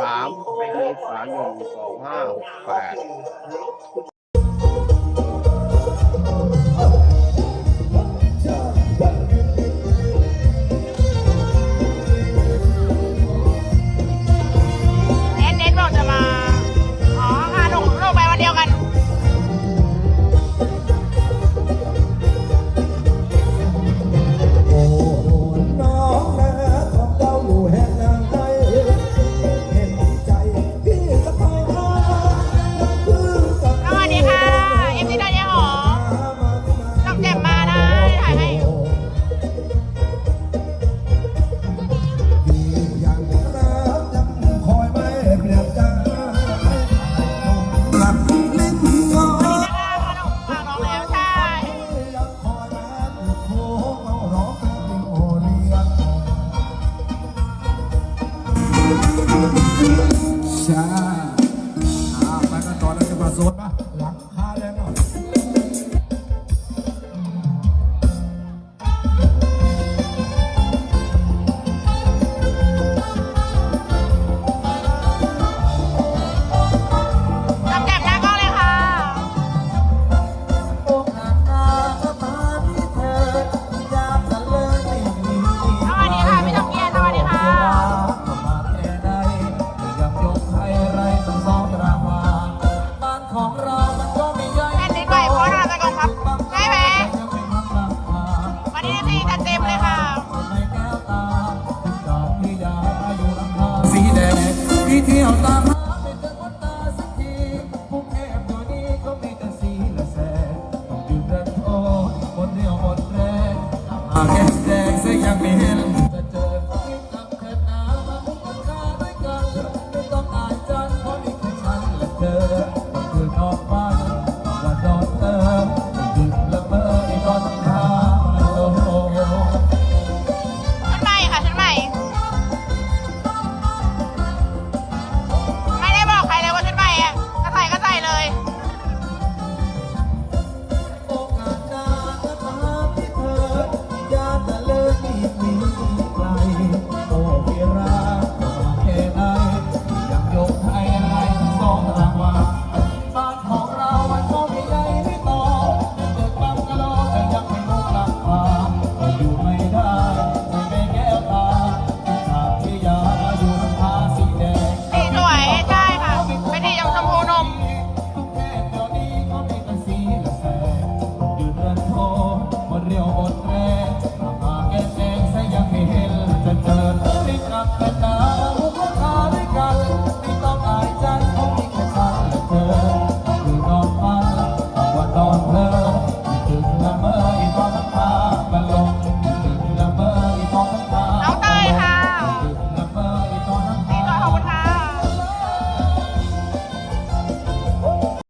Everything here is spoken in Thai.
สามเมษายนสองห้าหกแปด ชาอ่าไปกันต่อนะจะมาโซนปะ เที่ยวตามหาไม่เจอคนตาสักทีกรุงเทพตัวนี้ก็มีแต่สีละแสนต้องดื่ม